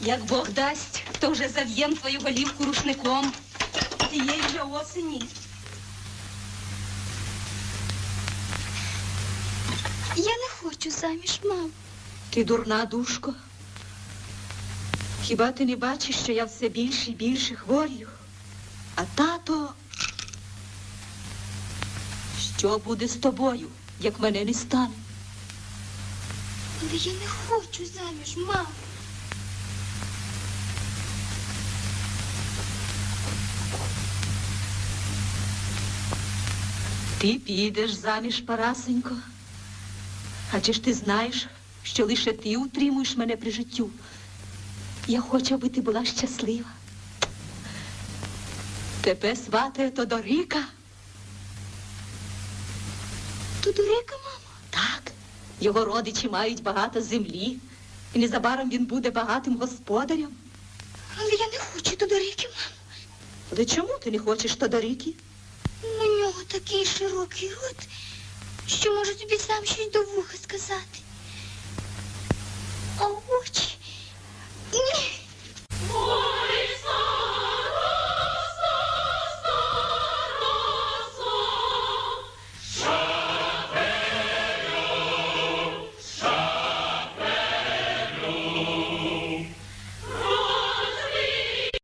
Як Бог дасть, то вже зав'єм твою голівку рушником. Цієї вже осені. Я не хочу заміж, мам. Ти дурна душко. Хіба ти не бачиш, що я все більше і більше хворію? А тато. Що буде з тобою, як мене не стане? Але я не хочу заміж, мам. Ти підеш заміж, Парасенько. А чи ж ти знаєш, що лише ти утримуєш мене при життю? Я хочу, аби ти була щаслива. Тебе сватає Тодорика. Тодорика, мамо. Так, його родичі мають багато землі, і незабаром він буде багатим господарем. Але я не хочу Тодорики, мамо. Але чому ти не хочеш Тодорики? Такий широкий рот, що може тобі сам щось до вуха сказати.